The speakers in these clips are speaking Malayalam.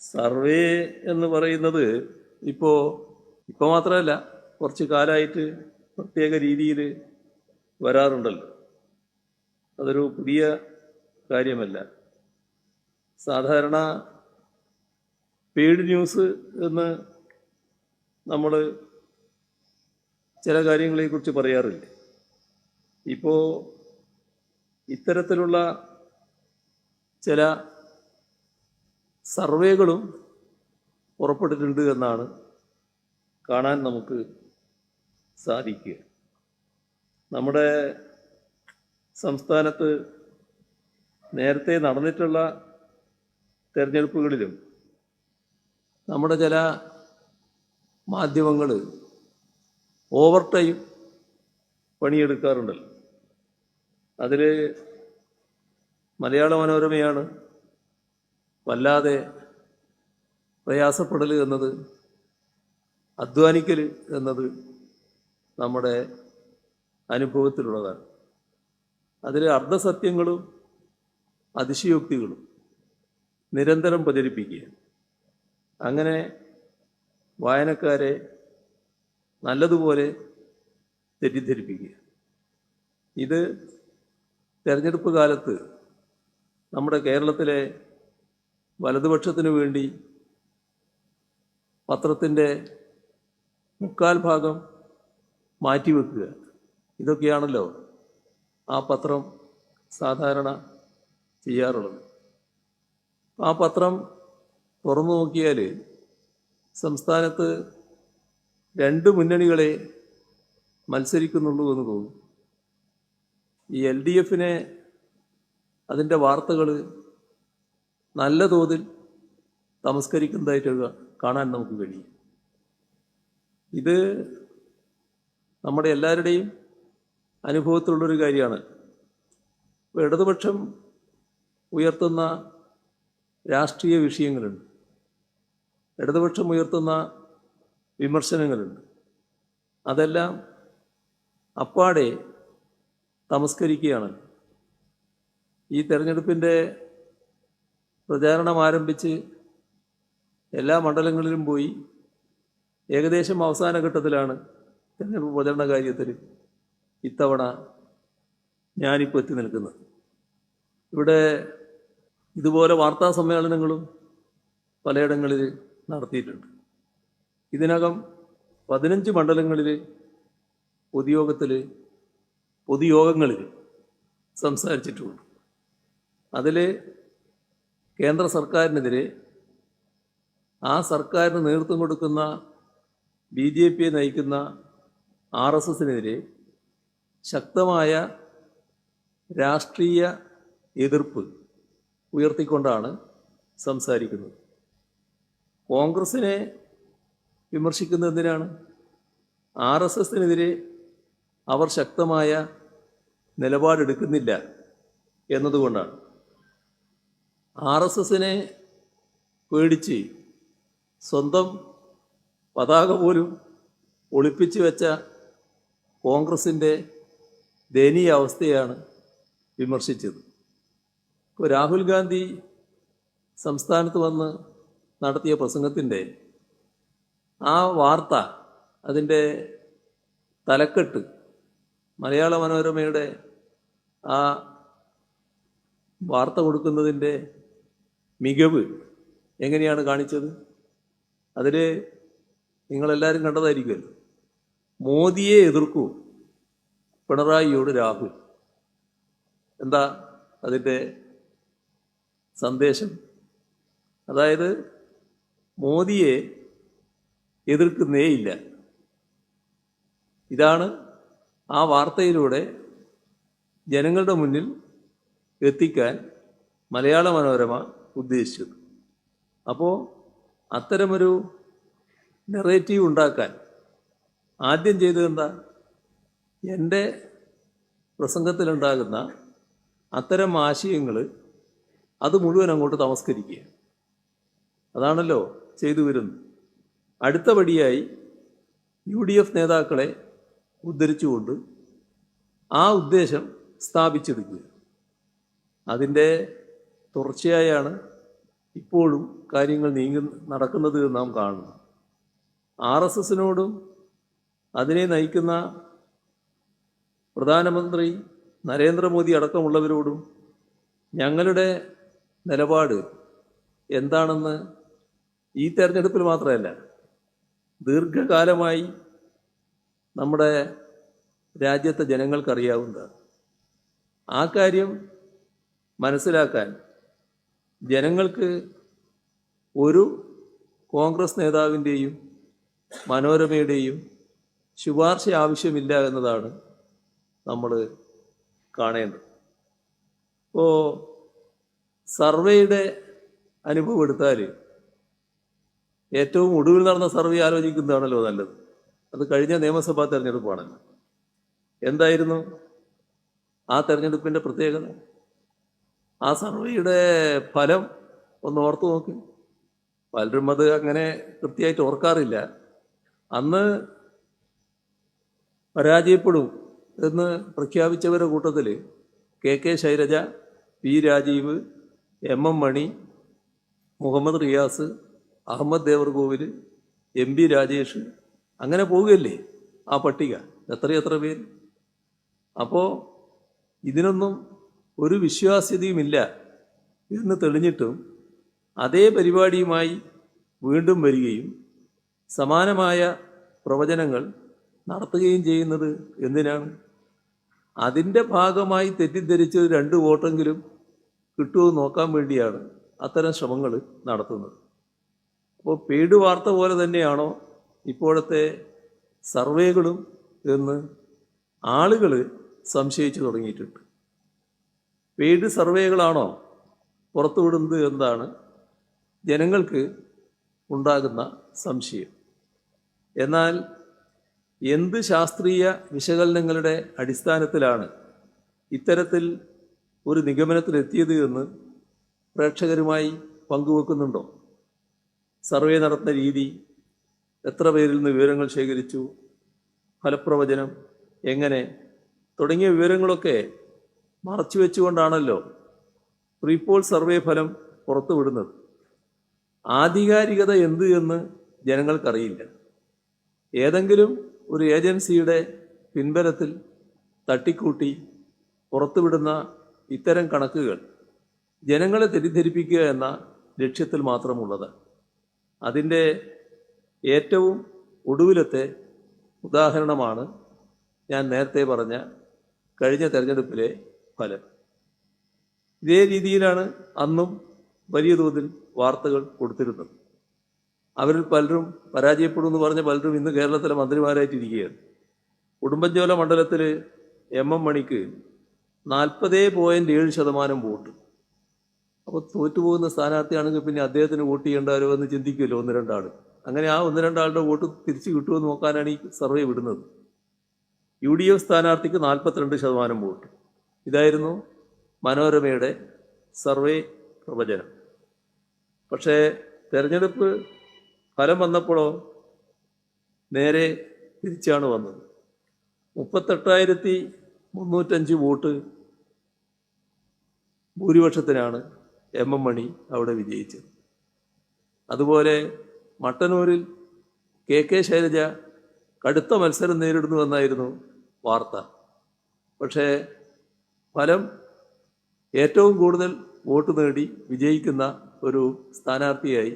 സർവേ എന്ന് പറയുന്നത് ഇപ്പോ ഇപ്പോൾ മാത്രമല്ല കുറച്ച് കാലമായിട്ട് പ്രത്യേക രീതിയിൽ വരാറുണ്ടല്ലോ. അതൊരു പുതിയ കാര്യമല്ല. സാധാരണ പെയ്ഡ് ന്യൂസ് എന്ന് നമ്മൾ ചില കാര്യങ്ങളെക്കുറിച്ച് പറയാറില്ല? ഇപ്പോൾ ഇത്തരത്തിലുള്ള ചില സർവേകളും പുറപ്പെട്ടിട്ടുണ്ട് എന്നാണ് കാണാൻ നമുക്ക് സാധിക്കുക. നമ്മുടെ സംസ്ഥാനത്ത് നേരത്തെ നടന്നിട്ടുള്ള തെരഞ്ഞെടുപ്പുകളിലും നമ്മുടെ ചില മാധ്യമങ്ങൾ ഓവർ ടൈം പണിയെടുക്കാറുണ്ടല്ലോ. അതിൽ മലയാള മനോരമയാണ്. വല്ലാതെ പ്രയാസപ്പെടൽ എന്നത് അധ്വാനിക്കൽ എന്നത് നമ്മുടെ അനുഭവത്തിലുള്ളതാണ്. അതിൽ അർദ്ധസത്യങ്ങളും അതിശയോക്തികളും നിരന്തരം പ്രചരിപ്പിക്കുക അങ്ങനെ വായനക്കാരെ നല്ലതുപോലെ തെറ്റിദ്ധരിപ്പിക്കുക ഇത് തെരഞ്ഞെടുപ്പ് കാലത്ത് നമ്മുടെ കേരളത്തിലെ വലതുപക്ഷത്തിന് വേണ്ടി പത്രത്തിന്റെ മുക്കാൽ ഭാഗം മാറ്റിവെക്കുക. ഇതൊക്കെയാണല്ലോ ആ പത്രം സാധാരണ ചെയ്യാറുള്ളത്. ആ പത്രം തുറന്നു നോക്കിയാൽ സംസ്ഥാനത്ത് രണ്ട് മുന്നണികളെ മത്സരിക്കുന്നുള്ളൂ എന്ന് തോന്നും. ഈ എൽ ഡി എഫിനെ അതിന്റെ വാർത്തകൾ നല്ല തോതിൽ തമസ്കരിക്കുന്നതായിട്ട് കാണാൻ നമുക്ക് കഴിയും. ഇത് നമ്മുടെ എല്ലാവരുടെയും അനുഭവത്തിലുള്ളൊരു കാര്യമാണ്. ഇപ്പോൾ ഇടതുപക്ഷം ഉയർത്തുന്ന രാഷ്ട്രീയ വിഷയങ്ങളുണ്ട്. ഇടതുപക്ഷം ഉയർത്തുന്ന വിമർശനങ്ങളുണ്ട്. അതെല്ലാം അപ്പാടെ തമസ്കരിക്കുകയാണ്. ഈ തെരഞ്ഞെടുപ്പിന്റെ പ്രചാരണം ആരംഭിച്ച് എല്ലാ മണ്ഡലങ്ങളിലും പോയി ഏകദേശം അവസാന ഘട്ടത്തിലാണ് തെരഞ്ഞെടുപ്പ് പ്രചരണ കാര്യത്തിൽ ഇത്തവണ ഞാനിപ്പോൾ എത്തി നിൽക്കുന്നത്. ഇവിടെ ഇതുപോലെ വാർത്താ സമ്മേളനങ്ങളും പലയിടങ്ങളിൽ നടത്തിയിട്ടുണ്ട്. ഇതിനകം പതിനഞ്ച് മണ്ഡലങ്ങളിൽ പൊതുയോഗത്തിൽ പൊതുയോഗങ്ങളിൽ സംസാരിച്ചിട്ടുമുണ്ട് അതിൽ കേന്ദ്ര സർക്കാരിനെതിരെ ആ സർക്കാരിന് നേതൃത്വം കൊടുക്കുന്ന ബി ജെ പിയെ നയിക്കുന്ന ആർ എസ് എസിനെതിരെ ശക്തമായ രാഷ്ട്രീയ എതിർപ്പ് ഉയർത്തിക്കൊണ്ടാണ് സംസാരിക്കുന്നത്. കോൺഗ്രസിനെ വിമർശിക്കുന്നത് എന്തിനാണ്? ആർ എസ് എസിനെതിരെ അവർ ശക്തമായ നിലപാടെടുക്കുന്നില്ല എന്നതുകൊണ്ടാണ്. ആർ എസ് എസിനെ പേടിച്ച് സ്വന്തം പതാക പോലും ഒളിപ്പിച്ചു വെച്ച കോൺഗ്രസിന്റെ ദയനീയ അവസ്ഥയാണ് വിമർശിച്ചത്. ഇപ്പോൾ രാഹുൽ ഗാന്ധി സംസ്ഥാനത്ത് വന്ന് നടത്തിയ പ്രസംഗത്തിന്റെ ആ വാർത്ത അതിന്റെ തലക്കെട്ട് മലയാള മനോരമയുടെ ആ വാർത്ത കൊടുക്കുന്നതിന്റെ മികവ് എങ്ങനെയാണ് കാണിച്ചത്? അതിൽ നിങ്ങളെല്ലാവരും കണ്ടതായിരിക്കുമല്ലോ. മോദിയെ എതിർക്കൂ പിണറായിയോട് രാഹുൽ. എന്താ അതിന്റെ സന്ദേശം? അതായത് മോദിയെ എതിർക്കുന്നേയില്ല ഇതാണ് ആ വാർത്തയിലൂടെ ജനങ്ങളുടെ മുന്നിൽ എത്തിക്കാൻ മലയാള മനോരമ ഉദ്ദേശിച്ചത്. അപ്പോൾ അത്തരമൊരു നെറേറ്റീവ് ഉണ്ടാക്കാൻ ആദ്യം ചെയ്തത് എന്താ? എന്റെ പ്രസംഗത്തിലുണ്ടാകുന്ന അത്തരം ആശയങ്ങൾ അത് മുഴുവൻ അങ്ങോട്ട് തമസ്കരിക്കുക അതാണല്ലോ ചെയ്തു വരുന്നത്. അടുത്ത പടിയായി യു ഡി എഫ് നേതാക്കളെ ഉദ്ധരിച്ചുകൊണ്ട് ആ ഉദ്ദേശം സ്ഥാപിച്ചെടുക്കുക. അതിന്റെ തുടർച്ചയായാണ് ഇപ്പോഴും കാര്യങ്ങൾ നീങ്ങി നടക്കുന്നത് നാം കാണുന്നു. ആർ എസ് എസിനോടും അതിനെ നയിക്കുന്ന പ്രധാനമന്ത്രി നരേന്ദ്രമോദി അടക്കമുള്ളവരോടും ഞങ്ങളുടെ നിലപാട് എന്താണെന്ന് ഈ തെരഞ്ഞെടുപ്പിൽ മാത്രമല്ല ദീർഘകാലമായി നമ്മുടെ രാജ്യത്തെ ജനങ്ങൾക്കറിയാവുന്നതാണ്. ആ കാര്യം മനസ്സിലാക്കാൻ ജനങ്ങൾക്ക് ഒരു കോൺഗ്രസ് നേതാവിന്റെയും മനോരമയുടെയും ശുപാർശ ആവശ്യമില്ല എന്നതാണ് നമ്മൾ കാണേണ്ടത്. ഇപ്പോൾ സർവേയുടെ അനുഭവം എടുത്താൽ ഏറ്റവും ഒടുവിൽ നടന്ന സർവേ ആലോചിക്കുന്നതാണല്ലോ നല്ലത്. അത് കഴിഞ്ഞ നിയമസഭാ തെരഞ്ഞെടുപ്പാണല്ലോ. എന്തായിരുന്നു ആ തെരഞ്ഞെടുപ്പിന്റെ പ്രത്യേകത? ആ സർവേയുടെ ഫലം ഒന്ന് ഓർത്തു നോക്ക്. പലരും അത് അങ്ങനെ കൃത്യമായിട്ട് ഓർക്കാറില്ല. അന്ന് പരാജയപ്പെടും എന്ന് പ്രഖ്യാപിച്ചവരുടെ കൂട്ടത്തിൽ K K Shailaja P Rajeev M M Mani Muhammad Riyas Ahammad Devarkovil M P Rajesh അങ്ങനെ പോവുകയല്ലേ ആ പട്ടിക. എത്രയെത്ര പേര്. അപ്പോൾ ഇതിനൊന്നും ഒരു വിശ്വാസ്യതയുമില്ല എന്ന് തെളിഞ്ഞിട്ടും അതേ പരിപാടിയുമായി വീണ്ടും വരികയും സമാനമായ പ്രവചനങ്ങൾ നടത്തുകയും ചെയ്യുന്നത് എന്തിനാണ്? അതിന്റെ ഭാഗമായി തെറ്റിദ്ധരിച്ച് രണ്ട് വോട്ടെങ്കിലും കിട്ടുമോ നോക്കാൻ വേണ്ടിയാണ് അത്തരം ശ്രമങ്ങൾ നടത്തുന്നത്. അപ്പോൾ പെയ്ഡ് വാർത്ത പോലെ തന്നെയാണോ ഇപ്പോഴത്തെ സർവേകളും എന്ന് ആളുകൾ സംശയിച്ചു തുടങ്ങിയിട്ടുണ്ട്. പെയ്ഡ് സർവേകളാണോ പുറത്തുവിടുന്നത് എന്നതാണ് ജനങ്ങൾക്ക് ഉണ്ടാകുന്ന സംശയം. എന്നാൽ എന്ത് ശാസ്ത്രീയ വിശകലനങ്ങളുടെ അടിസ്ഥാനത്തിലാണ് ഇത്തരത്തിൽ ഒരു നിഗമനത്തിലെത്തിയത് എന്ന് പ്രേക്ഷകരുമായി പങ്കുവെക്കുന്നുണ്ടോ? സർവേ നടത്തുന്ന രീതി എത്ര പേരിൽ നിന്ന് വിവരങ്ങൾ ശേഖരിച്ചു? ഫലപ്രവചനം എങ്ങനെ? തുടങ്ങിയ വിവരങ്ങളൊക്കെ മറച്ചു വെച്ചുകൊണ്ടാണല്ലോ പ്രീപോൾ സർവേ ഫലം പുറത്തുവിടുന്നത് ആധികാരികത എന്ത് എന്ന് ജനങ്ങൾക്കറിയില്ല. ഏതെങ്കിലും ഒരു ഏജൻസിയുടെ പിൻബലത്തിൽ തട്ടിക്കൂട്ടി പുറത്തുവിടുന്ന ഇത്തരം കണക്കുകൾ ജനങ്ങളെ തെറ്റിദ്ധരിപ്പിക്കുക എന്ന ലക്ഷ്യത്തിൽ മാത്രമുള്ളത്. അതിന്റെ ഏറ്റവും ഒടുവിലത്തെ ഉദാഹരണമാണ് ഞാൻ നേരത്തെ പറഞ്ഞ കഴിഞ്ഞ തെരഞ്ഞെടുപ്പിലെ ഫലം. ഇതേ രീതിയിലാണ് അന്നും വലിയ തോതിൽ വാർത്തകൾ കൊടുത്തിരുന്നത്. അവരിൽ പലരും പരാജയപ്പെടും എന്ന് പറഞ്ഞ പലരും ഇന്ന് കേരളത്തിലെ മന്ത്രിമാരായിട്ടിരിക്കുകയാണ്. ഉടുമ്പൻചോല മണ്ഡലത്തിൽ എം എം മണിക്ക് നാൽപ്പതേ പോയിന്റ് ഏഴ് ശതമാനം വോട്ട്. അപ്പോൾ തോറ്റുപോകുന്ന സ്ഥാനാർത്ഥിയാണെങ്കിൽ പിന്നെ അദ്ദേഹത്തിന് വോട്ട് ചെയ്യേണ്ടവരോ എന്ന് ചിന്തിക്കുമല്ലോ ഒന്ന് രണ്ടാൾ അങ്ങനെ ആ ഒന്ന് രണ്ടാളുടെ വോട്ട് തിരിച്ചു കിട്ടുമെന്ന് നോക്കാനാണ് ഈ സർവേ വിടുന്നത്. യു ഡി എഫ് സ്ഥാനാർത്ഥിക്ക് നാൽപ്പത്തിരണ്ട് ശതമാനം വോട്ട്. ഇതായിരുന്നു മനോരമയുടെ സർവേ പ്രവചനം. പക്ഷേ തെരഞ്ഞെടുപ്പ് ഫലം വന്നപ്പോഴോ നേരെ തിരിച്ചാണ് വന്നത്. മുപ്പത്തെട്ടായിരത്തി മുന്നൂറ്റഞ്ച് വോട്ട് ഭൂരിപക്ഷത്തിനാണ് എം എം മണി അവിടെ വിജയിച്ചത്. അതുപോലെ മട്ടന്നൂരിൽ കെ കെ ശൈലജ കടുത്ത മത്സരം നേരിടുന്നുവെന്നായിരുന്നു വാർത്ത. പക്ഷേ ഫലം ഏറ്റവും കൂടുതൽ വോട്ട് നേടി വിജയിക്കുന്ന ഒരു സ്ഥാനാർത്ഥിയായി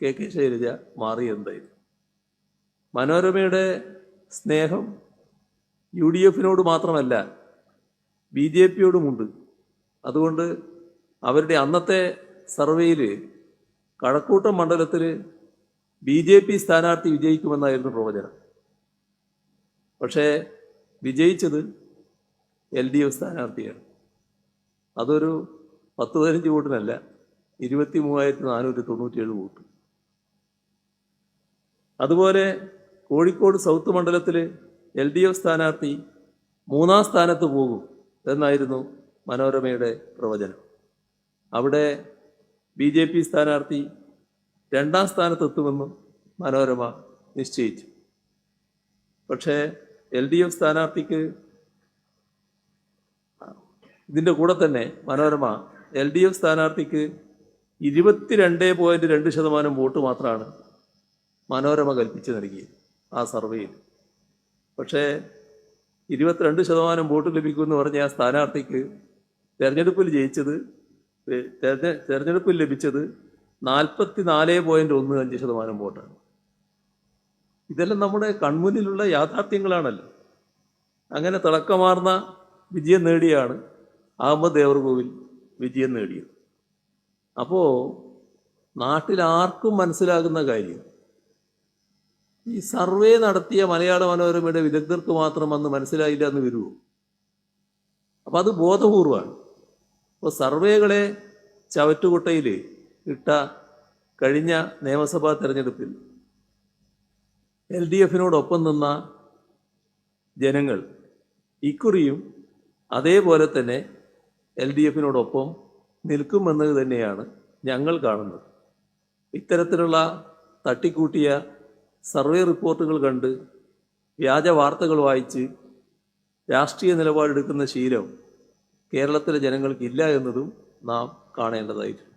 കെ കെ ശൈലജ മാറിയെന്നായിരുന്നു മനോരമയുടെ സ്നേഹം യു ഡി എഫിനോട് മാത്രമല്ല ബി ജെ പിയോടുമുണ്ട്. അതുകൊണ്ട് അവരുടെ അന്നത്തെ സർവേയിൽ കഴക്കൂട്ടം മണ്ഡലത്തിൽ ബി ജെ പി സ്ഥാനാർത്ഥി വിജയിക്കുമെന്നായിരുന്നു പ്രവചനം. പക്ഷേ വിജയിച്ചത് എൽ ഡി എഫ് സ്ഥാനാർത്ഥിയാണ്. അതൊരു പത്ത് പതിനഞ്ച് വോട്ടിനല്ല ഇരുപത്തി മൂവായിരത്തി നാനൂറ്റി തൊണ്ണൂറ്റിയേഴ് വോട്ട്. അതുപോലെ കോഴിക്കോട് സൗത്ത് മണ്ഡലത്തിൽ എൽ ഡി എഫ് സ്ഥാനാർത്ഥി മൂന്നാം സ്ഥാനത്ത് പോകും എന്നായിരുന്നു മനോരമയുടെ പ്രവചനം. അവിടെ ബി ജെ പി സ്ഥാനാർത്ഥി രണ്ടാം സ്ഥാനത്തെത്തുമെന്നും മനോരമ നിശ്ചയിച്ചു. പക്ഷേ എൽ ഡി എഫ് സ്ഥാനാർത്ഥിക്ക് ഇതിന്റെ കൂടെ തന്നെ മനോരമ എൽ ഡി എഫ് സ്ഥാനാർത്ഥിക്ക് ഇരുപത്തിരണ്ട് പോയിന്റ് രണ്ട് ശതമാനം വോട്ട് മാത്രമാണ് മനോരമ കൽപ്പിച്ച് നൽകിയത് ആ സർവേയിൽ. പക്ഷേ ഇരുപത്തിരണ്ട് ശതമാനം വോട്ട് ലഭിക്കുമെന്ന് പറഞ്ഞ ആ സ്ഥാനാർത്ഥിക്ക് തെരഞ്ഞെടുപ്പിൽ ജയിച്ചത് തെരഞ്ഞെടുപ്പിൽ ലഭിച്ചത് നാൽപ്പത്തി നാല് പോയിന്റ് ഒന്ന് അഞ്ച് ശതമാനം വോട്ടാണ്. ഇതെല്ലാം നമ്മുടെ കൺമുന്നിലുള്ള യാഥാർത്ഥ്യങ്ങളാണല്ലോ. അങ്ങനെ തിളക്കമാർന്ന വിജയം നേടിയാണ് അഹമ്മദ് ദേവർകോവിൽ വിജയം നേടിയത്. അപ്പോൾ നാട്ടിൽ ആർക്കും മനസ്സിലാകുന്ന കാര്യം ഈ സർവേ നടത്തിയ മലയാള മനോരമയുടെ വിദഗ്ധർക്ക് മാത്രം അന്ന് മനസ്സിലായില്ല എന്ന് വരുമോ അപ്പം അത് ബോധപൂർവമാണ്. അപ്പോൾ സർവേകളെ ചവറ്റുകുട്ടയിൽ ഇട്ട കഴിഞ്ഞ നിയമസഭാ തെരഞ്ഞെടുപ്പിൽ എൽ ഡി എഫിനോടൊപ്പം നിന്ന ജനങ്ങൾ ഇക്കുറിയും അതേപോലെ തന്നെ എൽ ഡി എഫിനോടൊപ്പം നിൽക്കുമെന്നത് തന്നെയാണ് ഞങ്ങൾ കാണുന്നത്. ഇത്തരത്തിലുള്ള തട്ടിക്കൂട്ടിയ സർവേ റിപ്പോർട്ടുകൾ കണ്ട് വ്യാജ വാർത്തകൾ വായിച്ച് രാഷ്ട്രീയ നിലപാടെടുക്കുന്ന ശീലം കേരളത്തിലെ ജനങ്ങൾക്കില്ല എന്നതും നാം കാണേണ്ടതായിട്ടുണ്ട്.